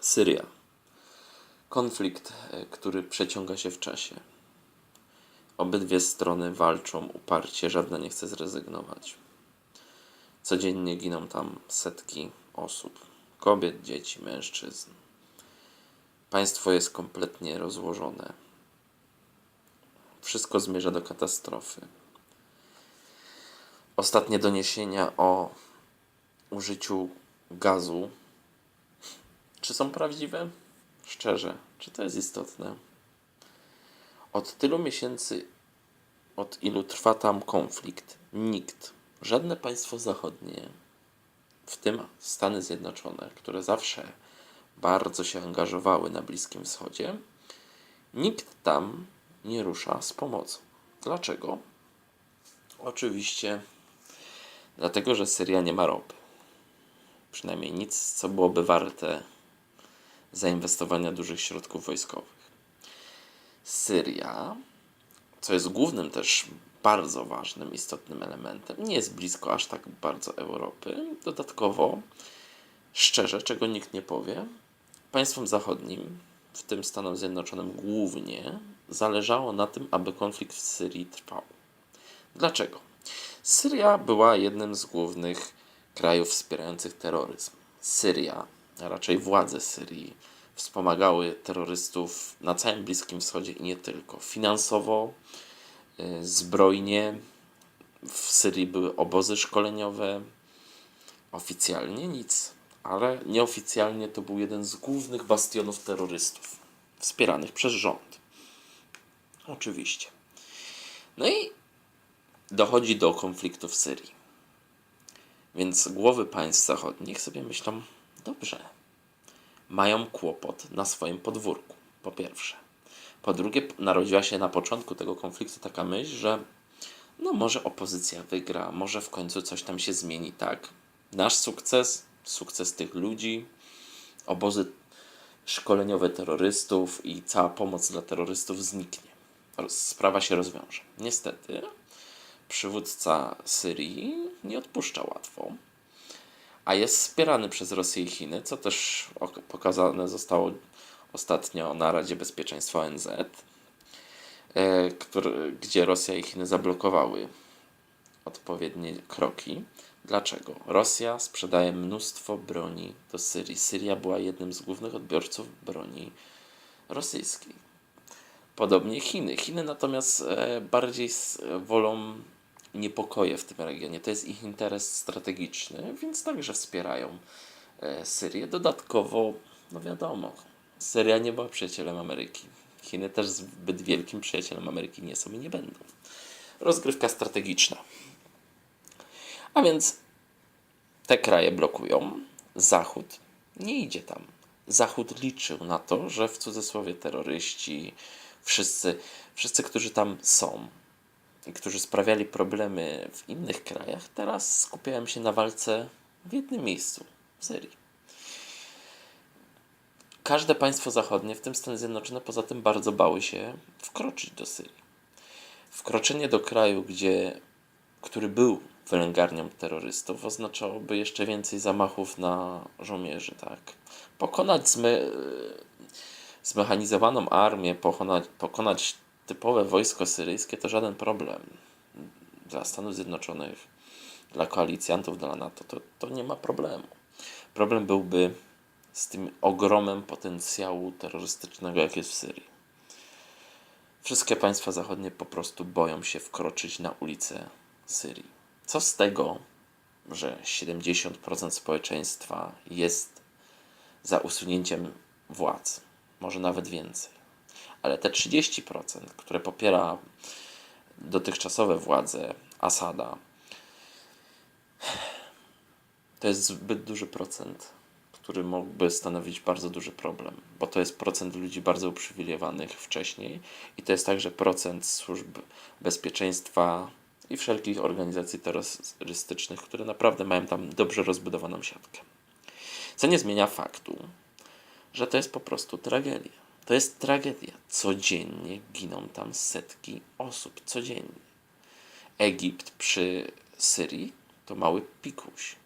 Syria. Konflikt, e, który przeciąga się w czasie. Obydwie strony walczą uparcie, żadna nie chce zrezygnować. Codziennie giną tam setki osób kobiet, dzieci, mężczyzn. Państwo jest kompletnie rozłożone. Wszystko zmierza do katastrofy. Ostatnie doniesienia o użyciu gazu czy są prawdziwe? Szczerze, czy to jest istotne? Od tylu miesięcy, od ilu trwa tam konflikt, nikt, żadne państwo zachodnie, w tym Stany Zjednoczone, które zawsze bardzo się angażowały na Bliskim Wschodzie, nikt tam nie rusza z pomocą. Dlaczego? Oczywiście dlatego, że Syria nie ma ropy. Przynajmniej nic, co byłoby warte zainwestowania dużych środków wojskowych. Syria, co jest głównym też bardzo ważnym, istotnym elementem, nie jest blisko aż tak bardzo Europy. Dodatkowo, szczerze, czego nikt nie powie, państwom zachodnim, w tym Stanom Zjednoczonym głównie, zależało na tym, aby konflikt w Syrii trwał. Dlaczego? Syria była jednym z głównych krajów wspierających terroryzm. Syria, a raczej władze Syrii, wspomagały terrorystów na całym Bliskim Wschodzie i nie tylko. Finansowo, y, zbrojnie. W Syrii były obozy szkoleniowe. Oficjalnie nic, ale nieoficjalnie to był jeden z głównych bastionów terrorystów, wspieranych przez rząd. Oczywiście. No i dochodzi do konfliktu w Syrii. Więc głowy państw zachodnich sobie myślą, dobrze, mają kłopot na swoim podwórku. Po pierwsze. Po drugie, narodziła się na początku tego konfliktu taka myśl, że no może opozycja wygra, może w końcu coś tam się zmieni, tak? Nasz sukces, sukces tych ludzi, obozy szkoleniowe terrorystów i cała pomoc dla terrorystów zniknie. Sprawa się rozwiąże. Niestety, przywódca Syrii nie odpuszcza łatwo a jest wspierany przez Rosję i Chiny, co też pokazane zostało ostatnio na Radzie Bezpieczeństwa ONZ, e, który, gdzie Rosja i Chiny zablokowały odpowiednie kroki. Dlaczego? Rosja sprzedaje mnóstwo broni do Syrii. Syria była jednym z głównych odbiorców broni rosyjskiej. Podobnie Chiny. Chiny natomiast e, bardziej wolą niepokoje w tym regionie. To jest ich interes strategiczny, więc także wspierają e, Syrię. Dodatkowo, no wiadomo, Syria nie była przyjacielem Ameryki. Chiny też zbyt wielkim przyjacielem Ameryki nie są i nie będą. Rozgrywka strategiczna. A więc te kraje blokują. Zachód nie idzie tam. Zachód liczył na to, że w cudzysłowie terroryści, wszyscy, wszyscy którzy tam są, którzy sprawiali problemy w innych krajach, teraz skupiałem się na walce w jednym miejscu w Syrii. Każde państwo zachodnie, w tym Stany Zjednoczone, poza tym bardzo bały się wkroczyć do Syrii. Wkroczenie do kraju, gdzie, który był wylęgarnią terrorystów, oznaczałoby jeszcze więcej zamachów na żołnierzy. Tak? Pokonać zme, zmechanizowaną armię, pokonać, pokonać typowe wojsko syryjskie to żaden problem dla Stanów Zjednoczonych, dla koalicjantów, dla NATO. To, to nie ma problemu. Problem byłby z tym ogromem potencjału terrorystycznego, jak jest w Syrii. Wszystkie państwa zachodnie po prostu boją się wkroczyć na ulicę Syrii. Co z tego, że 70% społeczeństwa jest za usunięciem władz, może nawet więcej ale te 30%, które popiera dotychczasowe władze Asada, to jest zbyt duży procent, który mógłby stanowić bardzo duży problem, bo to jest procent ludzi bardzo uprzywilejowanych wcześniej i to jest także procent służb bezpieczeństwa i wszelkich organizacji terrorystycznych, które naprawdę mają tam dobrze rozbudowaną siatkę. Co nie zmienia faktu, że to jest po prostu tragedia. To jest tragedia. Codziennie giną tam setki osób. Codziennie. Egipt przy Syrii to mały pikuś.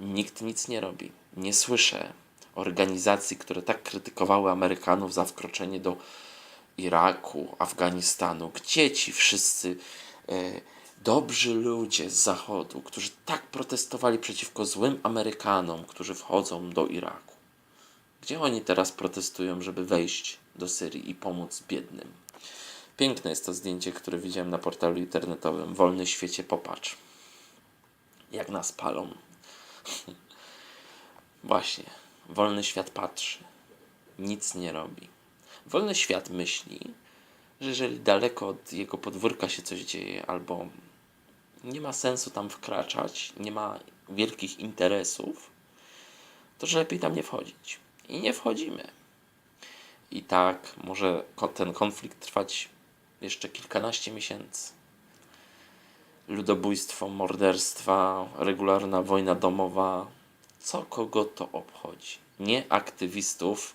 Nikt nic nie robi. Nie słyszę organizacji, które tak krytykowały Amerykanów za wkroczenie do Iraku, Afganistanu, gdzie ci wszyscy e, dobrzy ludzie z Zachodu, którzy tak protestowali przeciwko złym Amerykanom, którzy wchodzą do Iraku? Gdzie oni teraz protestują, żeby wejść do Syrii i pomóc biednym? Piękne jest to zdjęcie, które widziałem na portalu internetowym. Wolny świecie, popatrz. Jak nas palą. Właśnie. Wolny świat patrzy. Nic nie robi. Wolny świat myśli, że jeżeli daleko od jego podwórka się coś dzieje, albo nie ma sensu tam wkraczać, nie ma wielkich interesów, to że lepiej tam nie wchodzić. I nie wchodzimy. I tak może ten konflikt trwać jeszcze kilkanaście miesięcy. Ludobójstwo, morderstwa, regularna wojna domowa. Co kogo to obchodzi? Nie aktywistów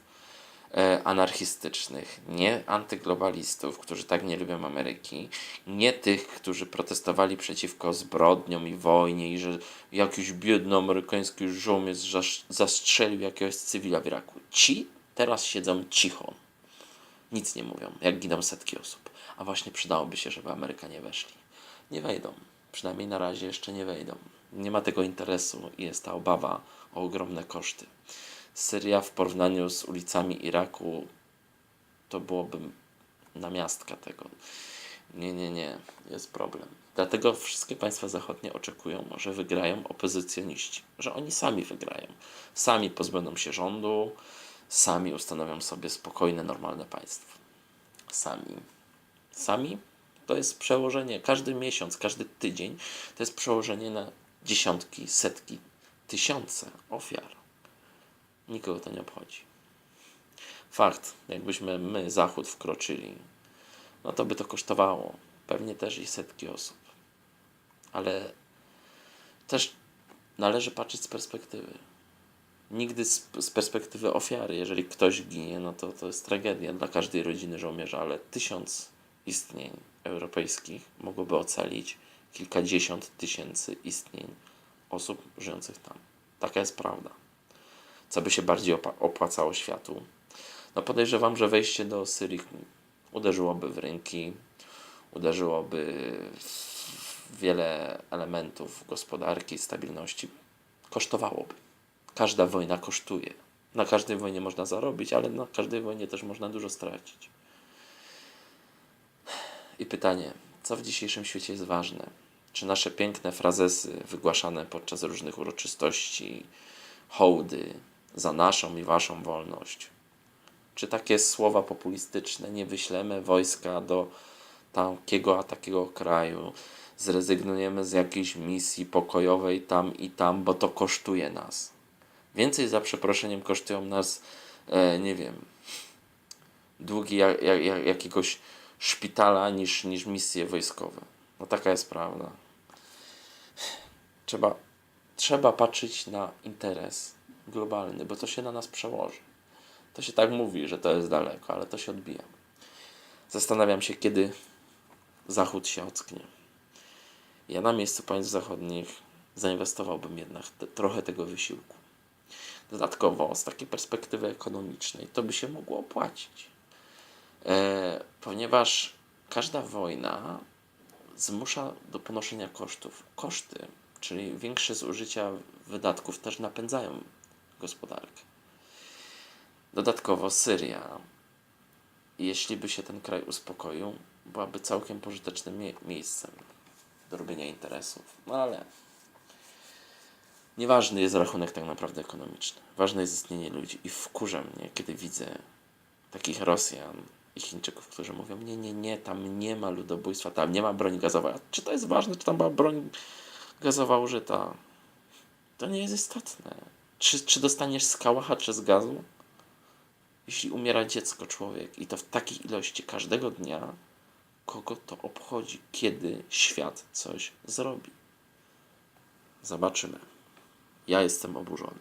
anarchistycznych, nie antyglobalistów, którzy tak nie lubią Ameryki, nie tych, którzy protestowali przeciwko zbrodniom i wojnie i że jakiś biedny amerykański żołnierz zastrzelił jakiegoś cywila w Iraku. Ci teraz siedzą cicho. Nic nie mówią, jak giną setki osób. A właśnie przydałoby się, żeby Amerykanie weszli. Nie wejdą. Przynajmniej na razie jeszcze nie wejdą. Nie ma tego interesu i jest ta obawa o ogromne koszty. Syria w porównaniu z ulicami Iraku to byłoby namiastka tego. Nie, nie, nie, jest problem. Dlatego wszystkie państwa zachodnie oczekują, że wygrają opozycjoniści, że oni sami wygrają. Sami pozbędą się rządu, sami ustanowią sobie spokojne, normalne państwo. Sami. Sami to jest przełożenie, każdy miesiąc, każdy tydzień to jest przełożenie na dziesiątki, setki, tysiące ofiar. Nikogo to nie obchodzi. Fakt, jakbyśmy my, Zachód, wkroczyli, no to by to kosztowało pewnie też i setki osób. Ale też należy patrzeć z perspektywy. Nigdy z, z perspektywy ofiary, jeżeli ktoś ginie, no to to jest tragedia dla każdej rodziny żołnierza, ale tysiąc istnień europejskich mogłoby ocalić kilkadziesiąt tysięcy istnień osób żyjących tam. Taka jest prawda. Co by się bardziej opłacało światu? No podejrzewam, że wejście do Syrii uderzyłoby w rynki, uderzyłoby w wiele elementów gospodarki, stabilności. Kosztowałoby. Każda wojna kosztuje. Na każdej wojnie można zarobić, ale na każdej wojnie też można dużo stracić. I pytanie, co w dzisiejszym świecie jest ważne? Czy nasze piękne frazesy wygłaszane podczas różnych uroczystości, hołdy za naszą i waszą wolność, czy takie słowa populistyczne, nie wyślemy wojska do takiego a takiego kraju, zrezygnujemy z jakiejś misji pokojowej tam i tam, bo to kosztuje nas. Więcej za przeproszeniem kosztują nas, e, nie wiem, długi jak, jak, jak, jakiegoś szpitala niż, niż misje wojskowe. No taka jest prawda. Trzeba, trzeba patrzeć na interes globalny, bo to się na nas przełoży. To się tak mówi, że to jest daleko, ale to się odbija. Zastanawiam się, kiedy Zachód się ocknie. Ja na miejscu państw zachodnich zainwestowałbym jednak te, trochę tego wysiłku. Dodatkowo, z takiej perspektywy ekonomicznej, to by się mogło opłacić. E, ponieważ każda wojna zmusza do ponoszenia kosztów. Koszty, czyli większe zużycia wydatków, też napędzają gospodarkę. Dodatkowo Syria, jeśli by się ten kraj uspokoił, byłaby całkiem pożytecznym mie- miejscem do robienia interesów. No ale nieważny jest rachunek tak naprawdę ekonomiczny. Ważne jest istnienie ludzi. I wkurza mnie, kiedy widzę takich Rosjan i Chińczyków, którzy mówią, nie, nie, nie, tam nie ma ludobójstwa, tam nie ma broni gazowej. A czy to jest ważne, czy tam była broń gazowa użyta? To nie jest istotne. Czy, czy dostaniesz z czy z gazu? Jeśli umiera dziecko, człowiek, i to w takiej ilości każdego dnia, kogo to obchodzi, kiedy świat coś zrobi? Zobaczymy. Ja jestem oburzony.